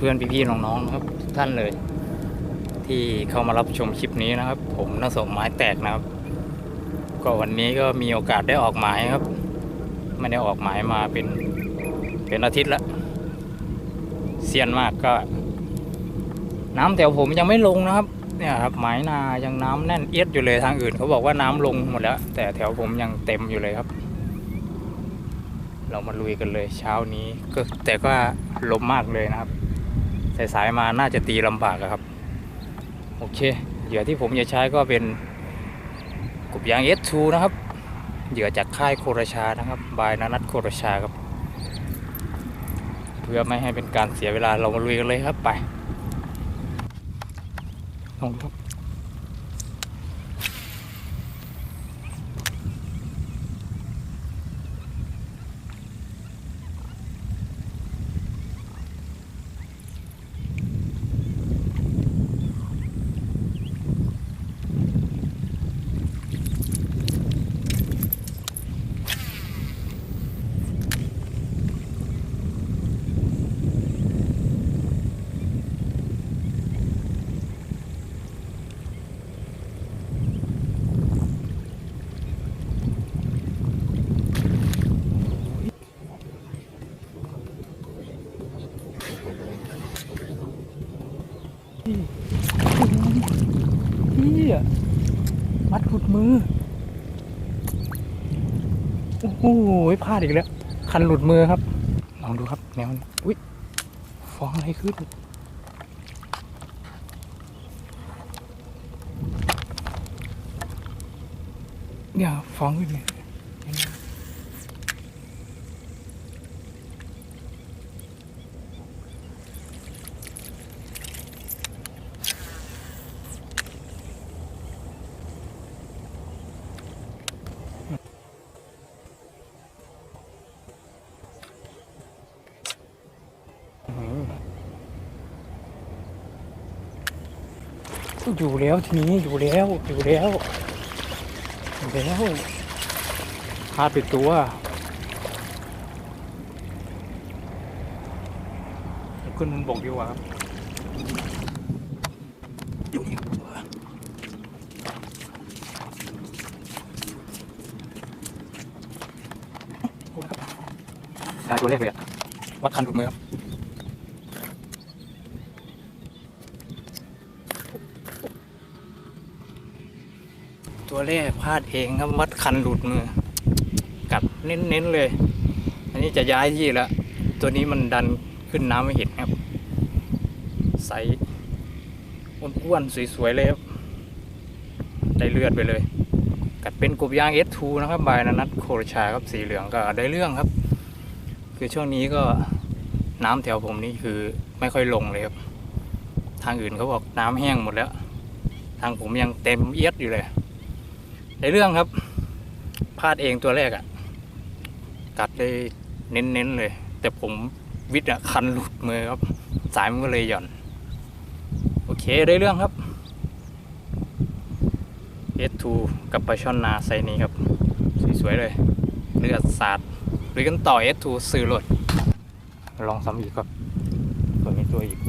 เพื่อนๆพี่ๆน้องๆนะครับทุกท่านเลย ที่เข้ามารับชมคลิปนี้นะครับ ผมนักส่งไม้แตกนะครับ ก็วันนี้ก็มีโอกาสได้ออกหมายครับไม่ได้ออกหมายมาเป็นเป็นอาทิตย์ละเซียนมากก็ น้ำแถวผมยังไม่ลงนะครับ เนี่ยครับหมายนายังน้ำแน่นเอียดอยู่เลยทางอื่น เขาบอกว่าน้ำลงหมดแล้ว แต่แถวผมยังเต็มอยู่เลยครับ เรามาลุยกันเลยเช้านี้ก็แต่ก็ลมมากเลยนะครับ สายๆมาน่าจะตีลำบากอะครับ โอเค เหยื่อที่ผมจะใช้ก็เป็นกบยาง S2 นะครับ เหยื่อจากค่ายโคราชานะครับ บายนานัทโคราชาครับ เพื่อไม่ให้เป็นการเสียเวลาเรามาลุยกันเลยครับไปลงครับ พี่มัดหลุดมือ โอ้โหพลาดอีกแล้ว คันหลุดมือครับ ลองดูครับแนวนี้อุ้ยฟองอะไรขึ้นเนี่ยฟองขึ้นเลยเห็นไหมอื้อหือ อยู่แล้วทีนี้อยู่แล้วอยู่แล้วอยู่แล้วพลาดไปตัวขึ้นบนบกดีกว่าครับอยู่นี่ตัวโอ้ยครับได้ตัวเลขเลยอะวัดคันถูกมือครับ แรกพลาดเองครับวัดคันหลุดมือกัดเน้นๆเลย อันนี้จะย้ายที่แล้ว ตัวนี้มันดันขึ้นน้ำไม่เห็นครับ ใสอ้วนๆสวยๆเลยครับ ได้เลือดไปเลย กัดเป็นกบยาง S2 นะครับบายนานัทโครชาครับสีเหลืองก็ได้เรื่องครับ คือช่วงนี้ก็น้ำแถวผมนี่คือไม่ค่อยลงเลยครับ ทางอื่นเขาบอกน้ำแห้งหมดแล้ว ทางผมยังเต็มเอียดอยู่เลย ในเรื่องครับพลาดเองตัวแรกอะ่ะ กัดได้เน้นๆเลย แต่ผมวิทย์อะคันหลุดมือครับ สายมันก็เลยหย่อน โอเคได้เรื่องครับ S2 กับปลาช่อนนาไซนี้ครับ สวยๆเลยเลือดสาดหรือกันต่อ S2 สื่อรถลองซ้ำอีกครับตัวนี้ตัวอีก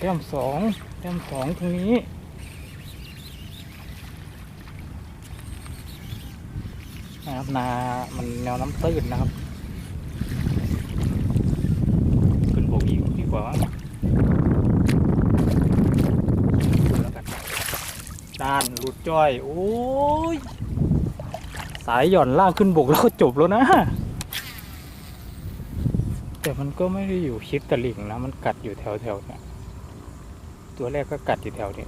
แต้ม สองแต้มสองตรงนี้นะครับนามันแนวน้ำตื้นนะครับ ขึ้นบกอีกดีกว่าดูแล้วกันด้านหลุดจ้อย โอ้ย สายหย่อนลากขึ้นบกแล้วก็จบแล้วนะ แต่มันก็ไม่ได้อยู่ชิดตะลิ่งนะ มันกัดอยู่แถวแถวๆเนี่ย ตัวแรกก็กัดอยู่แถวนี้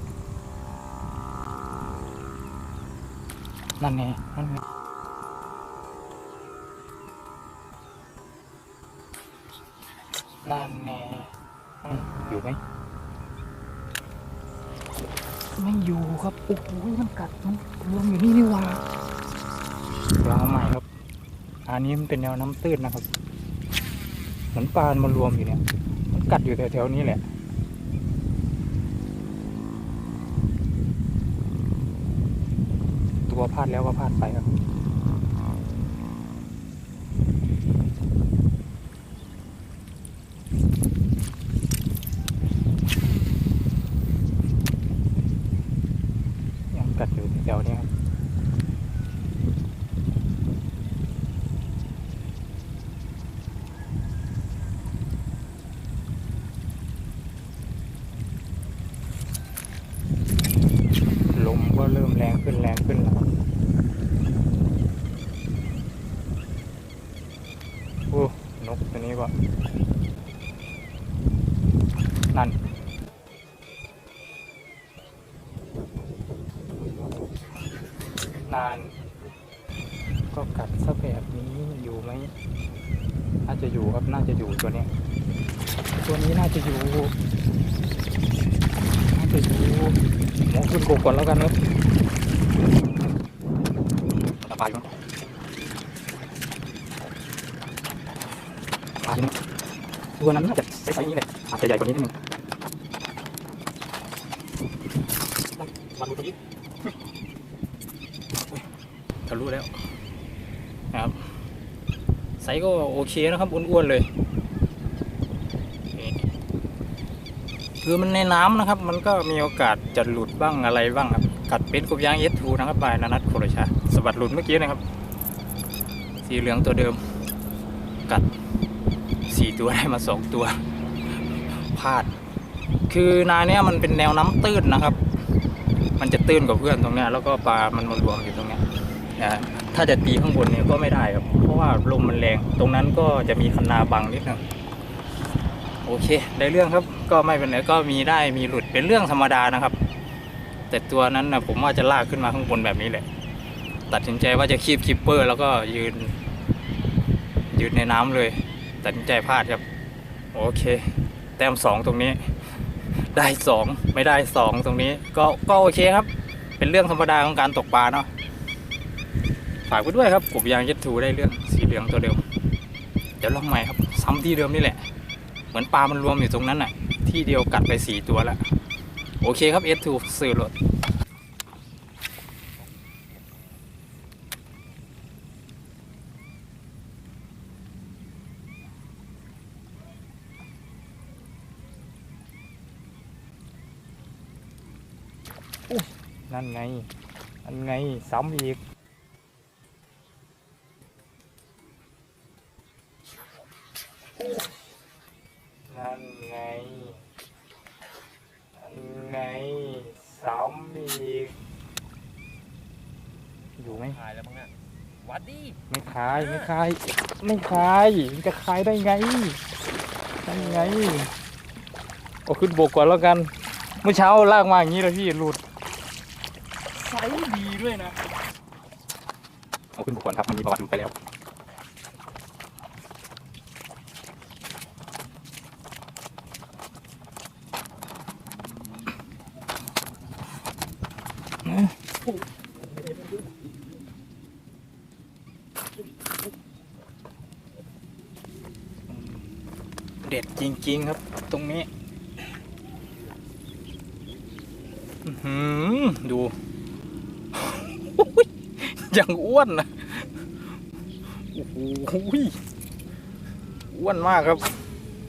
นั่นไงนั่นไงนั่นแน่อืมอยู่ไหมไม่อยู่ครับ โอ้โหมันกัดมันรวมอยู่นี่นี่หว่าลองเอาใหม่ครับ อันนี้มันเป็นแนวน้ำตื้นนะครับ เหมือนปลามันรวมอยู่เนี่ย มันกัดอยู่แถวๆนี้แหละ ว่าพลาดแล้วก็พลาดไปครับ ยังกัดอยู่แถวๆนี้ครับ ลม ก็เริ่มแรงขึ้นแรงขึ้นแล้วโอ้นกตัวนี้ก็นั่นนาน ก็กัดซะแบบนี้อยู่ไหมน่าจะอยู่ครับน่าจะอยู่ตัวนี้ ตัวนี้น่าจะอยู่ น่าจะอยู่มองขึ้นโกก่อนแล้วกันครับระบายมั้งปลาที่นี่ตัวนั้นน่าจะไซส์นี้แหละอาจจะใหญ่กว่านี้นิดนึงมาดูตรงนี้ทะลุแล้วนะครับไซส์ก็โอเคนะครับอ้วนๆเลยนี่ คือมันในน้ำนะครับ มันก็มีโอกาสจะหลุดบ้างอะไรบ้างครับ กัดเป็นกบยางเอสทูนะครับบายนานัทโครชาสบัดหลุดเมื่อกี้นะครับ สีเหลืองตัวเดิม กัดสี่ตัวได้มาสองตัวพลาด คือนาเนี้ยมันเป็นแนวน้ำตื้นนะครับ มันจะตื้นกว่าเพื่อนตรงเนี้ยแล้วก็ปลามันมารวมอยู่ตรงเนี้ยนะถ้าจะตีข้างบนเนี่ยก็ไม่ได้ครับ เพราะว่าลมมันแรง ตรงนั้นก็จะมีคันนาบังนิดนึง โอเค ได้เรื่องครับก็ไม่เป็นไรก็มีได้มีหลุดเป็นเรื่องธรรมดานะครับ แต่ตัวนั้นนะผมว่าจะลากขึ้นมาข้างบนแบบนี้แหละ ตัดสินใจว่าจะคีบคิปเปอร์ แล้วก็ยืน ยืนในน้ำเลย ตัดสินใจพลาดครับ โอเค แต้มสองตรงนี้ ได้สองไม่ได้สองตรงนี้ ก็ก็โอเคครับ เป็นเรื่องธรรมดาของการตกปลาเนาะฝากไว้ด้วยครับกบยางเย็ดทูได้เรื่องสีเหลืองตัวเดิมเดี๋ยวลองใหม่ครับ ซ้ำที่เดิมนี่แหละ เหมือนปลามันรวมอยู่ตรงนั้นน่ะ ที่เดียวกัดไปสี่ตัวแล้วโอเคครับ S2 สื่อรถนั่นไงนั่นไง ซ้ำอีก อยู่ไหมถ่ายแล้วมั้งอะวัดดิไม่คายไม่คายไม่คายมันจะคายได้ไงนั่นไงเอาขึ้นบกก่อนแล้วกัน เมื่อเช้าลากมาอย่างนี้เลยพี่หลุดไซส์ดีด้วยนะเอาขึ้นบกก่อนครับมันมีประวัติหลุดไปแล้ว เด็ดจ ริงๆครับ ตรงนี้อื้อหือดูยังอ้วนนะโอ้โหอ้วนมากครับ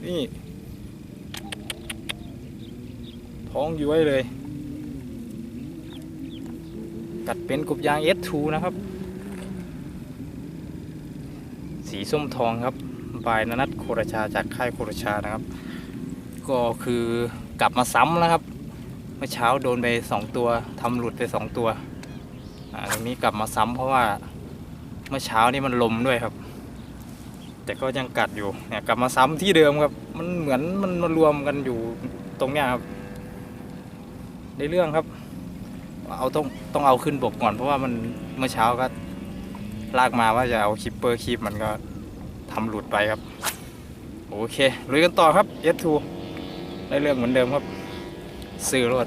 นี่ ท้องย้วยเลย กัดเป็นกบยาง S2 นะครับ สีส้มทองครับ บายนนัทโครชาจากค่ายโครชานะครับ ก็คือกลับมาซ้ำนะครับ เมื่อเช้าโดนไปสองตัวทำหลุดไปสองตัวอ่าตรงนี้กลับมาซ้ำเพราะว่าเมื่อเช้านี่มันลมด้วยครับ แต่ก็ยังกัดอยู่เนี่ยกลับมาซ้ำที่เดิมครับมันเหมือนมันมารวมกันอยู่ตรงเนี้ยครับในเรื่องครับ เอาต้องต้องเอาขึ้นบกก่อนเพราะว่ามันเมื่อเช้าก็ลากมาว่าจะเอาคิปเปอร์คีบมันก็ ทำหลุดไปครับ โอเคลุยกันต่อครับ S2 ได้เรื่องเหมือนเดิมครับ ซื้อรถ